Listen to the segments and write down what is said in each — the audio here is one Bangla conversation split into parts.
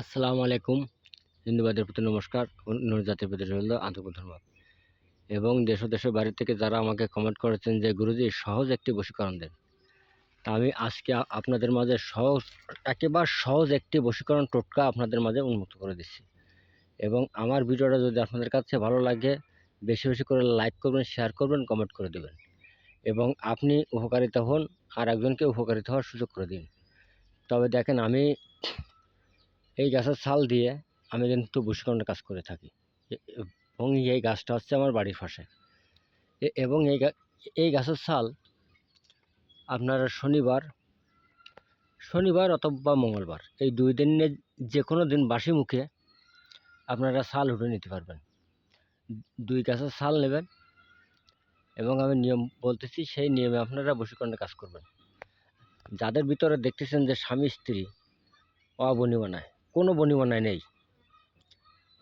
আসসালামু আলাইকুম। হিন্দুবাদের প্রতি নমস্কার। জাতির প্রতি রইল আন্তরিক ধন্যবাদ এবং দেশ দেশের বাড়ি থেকে যারা আমাকে কমেন্ট করেছেন যে, গুরুজি, সহজ একটি বশীকরণ দেন। তা আমি আজকে আপনাদের মাঝে সহজ, একেবারে সহজ একটি বশীকরণ টোটকা আপনাদের মাঝে উন্মুক্ত করে দিচ্ছি। এবং আমার ভিডিওটা যদি আপনাদের কাছে ভালো লাগে, বেশি বেশি করে লাইক করবেন শেয়ার করবেন কমেন্ট করে দেবেন। এবং আপনি উপকারিতা হন আর একজনকে উপকারিতা হওয়ার সুযোগ করে দিন। তবে দেখেন, আমি এই গাছের ছাল দিয়ে আমি কিন্তু বশীকরণের কাজ করে থাকি। এবং এই গাছটা হচ্ছে আমার বাড়ির পাশে। এবং এই এই গাছের ছাল আপনার শনিবার শনিবার অথবা মঙ্গলবার, এই দুই দিনে যে কোনো দিন বাসি মুখে আপনারা ছাল উঠে নিতে পারবেন। দুই গাছের ছাল নেবেন এবং আমি নিয়ম বলতেছি, সেই নিয়মে আপনারা বশীকরণের কাজ করবেন। যাদের ভিতরে দেখতেছেন যে স্বামী স্ত্রী অবনিমনায় কোনো বনিমনায় নেই।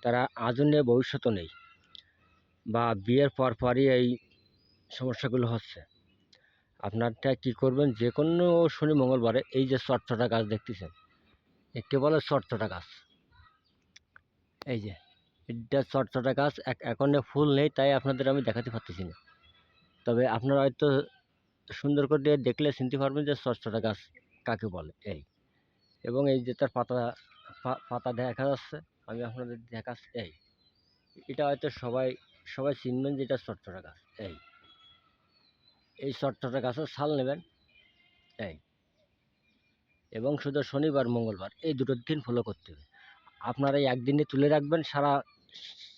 তারা আজও নেই, ভবিষ্যতও নেই বা বিয়ের পর পরই এই সমস্যাগুলো হচ্ছে। আপনারটা কি করবেন? যে কোনো শনি মঙ্গলবারে এই যে চটচটা গাছ দেখতেছেন, একে বলে চটচটা গাছ। এই যে, এটা চটচটা গাছ, এক এখনে ফুল নেই, তাই আপনাদের আমি দেখাতে পারতেছি না। তবে আপনারা হয়তো সুন্দর করে দেখলে চিনতে পারবেন যে চটচটা গাছ কাকে বলে, এই। এবং এই যে তার পাতা পাতা দেখা যাচ্ছে, আমি আপনাদের দেখাচ্ছি, এই। এটা হয়তো সবাই সবাই চিনবেন যে এটা চটচটা গাছ, এই। এই চটচটা গাছের ছাল নেবেন, এই। এবং শুধু শনিবার, মঙ্গলবার, এই দুটোর দিন ফলো করতে হবে। আপনারা এই একদিনে তুলে রাখবেন, সারা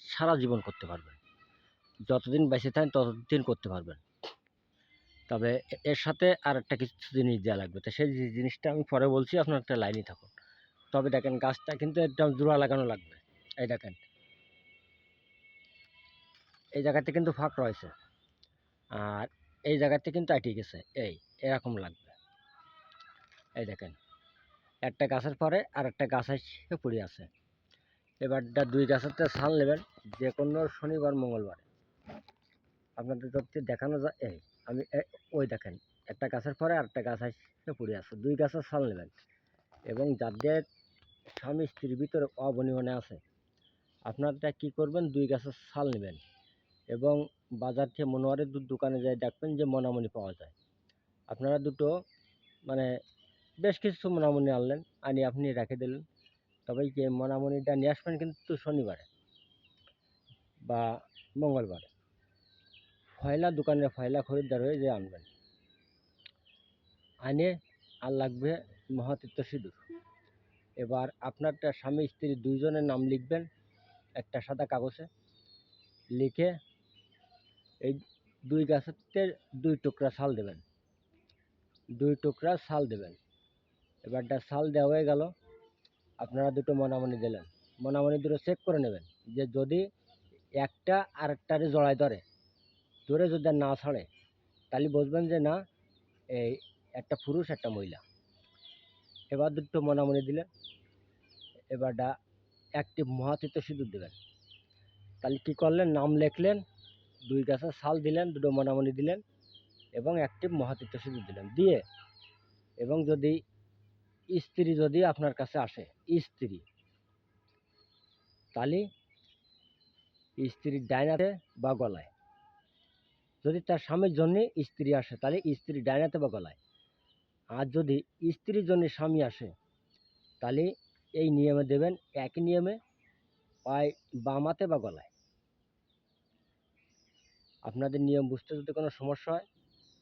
সারা জীবন করতে পারবেন। যতদিন বেঁচে থাকেন, ততদিন করতে পারবেন। তবে এর সাথে আর একটা কিছু জিনিস দেওয়া লাগবে। তো সেই জিনিসটা আমি পরে বলছি, আপনার একটা লাইনই থাকুন। তবে দেখেন গাছটা কিন্তু একদম জোড়া লাগানো লাগবে। এই দেখেন। এই জায়গাতে কিন্তু ফাঁক রয়েছে। আর এই জায়গাতে কিন্তু আটকে গেছে। এই, এরকম লাগবে। এই দেখেন। একটা গাছের পরে আর একটা গাছ এসে পড়ে আছে। এবারটা দুই গাছের তো ছাল নেবেন যে কোনো শনিবার, মঙ্গলবার। আপনাদের যদি দেখানো যায়, এই, আমি ওই দেখেন। একটা গাছের পরে আর একটা গাছ এসে পড়ে আছে। দুই গাছের সাল নেবেন। এবং যাদের স্বামী স্ত্রীর ভিতরে অবনিমনে আছে। আপনারটা কি করবেন? দুই গাছের ছাল নেবেন এবং বাজার থেকে মনোয়ারের দু- দোকানে যায় দেখবেন যে মনামনি পাওয়া যায়। আপনারা দুটো মানে বেশ কিছু মনামনি আনলেন আনি আপনি রেখে দিলেন। তবে যে মনামনিটা নিয়ে আসবেন কিন্তু শনিবারে বা মঙ্গলবারে। ফয়লা দোকানে ফয়লা খরিদ্দার হয়ে যে আনবেন। আনে আর লাগবে মহাতীর্থ সিঁদুর। এবার আপনারটা স্বামী স্ত্রী দুইজনের নাম লিখবেন, একটা সাদা কাগজে। লিখে এই দুই গাছেতে দুই টুকরা ছাল দেবেন। দুই টুকরা ছাল দেবেন। এবারটা ছাল দেওয়া হয়ে গেল, আপনারা দুটো মনামনি দিলেন। মনামনি দুটো চেক করে নেবেন যে যদি একটা আরেকটারে জড়ায় ধরে ধরে যদি না ছাড়ে, তাহলে বুঝবেন যে না, এই একটা পুরুষ, একটা মহিলা। এবার দুটো মনামনি দিলেন, এবারটা একটি মহাতীর্থ সিঁদুর দেবেন তাহলে কী করলেন? নাম লিখলেন, দুই গাছের ছাল দিলেন, দুটো মনামনি দিলেন এবং একটি মহাতীর্থ সিঁদুর দিলেন। দিয়ে এবং যদি স্ত্রী যদি আপনার কাছে আসে, স্ত্রী, তাহলে স্ত্রীর ডাইনাতে বা গলায়। যদি তার স্বামীর জন্যে স্ত্রী আসে, তাহলে স্ত্রী ডাইনাতে বা গলায়। আর যদি স্ত্রীর জন্য স্বামী আসে, তাহলে এই নিয়মে দেবেন একই নিয়মে হয় বামাতে বা গলায়। আপনাদের নিয়ম বুঝতে যদি কোনো সমস্যা হয়,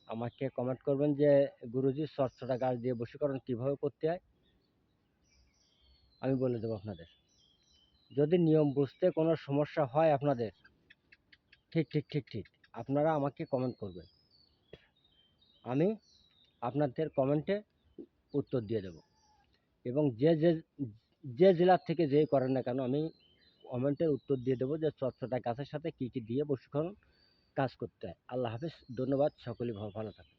আমাকে কমেন্ট করবেন যে, গুরুজি চটচটা গাছ দিয়ে বশীকরণ কীভাবে করতে হয়? আমি বলে দেবো আপনাদের। যদি নিয়ম বুঝতে কোনো সমস্যা হয় আপনাদের, ঠিক ঠিক ঠিক ঠিক, আপনারা আমাকে কমেন্ট করবেন। আমি আপনাদের কমেন্টে উত্তর দিয়ে দেব। এবং যে যে যে জেলার থেকে যেই করেন না কেন, আমি কমেন্টের উত্তর দিয়ে দেবো যে চটচটা গাছের সাথে কী কী দিয়ে বশীকরণ কাজ করতে হয়। আল্লাহ হাফেজ, ধন্যবাদ সকলেই ভালো থাকুন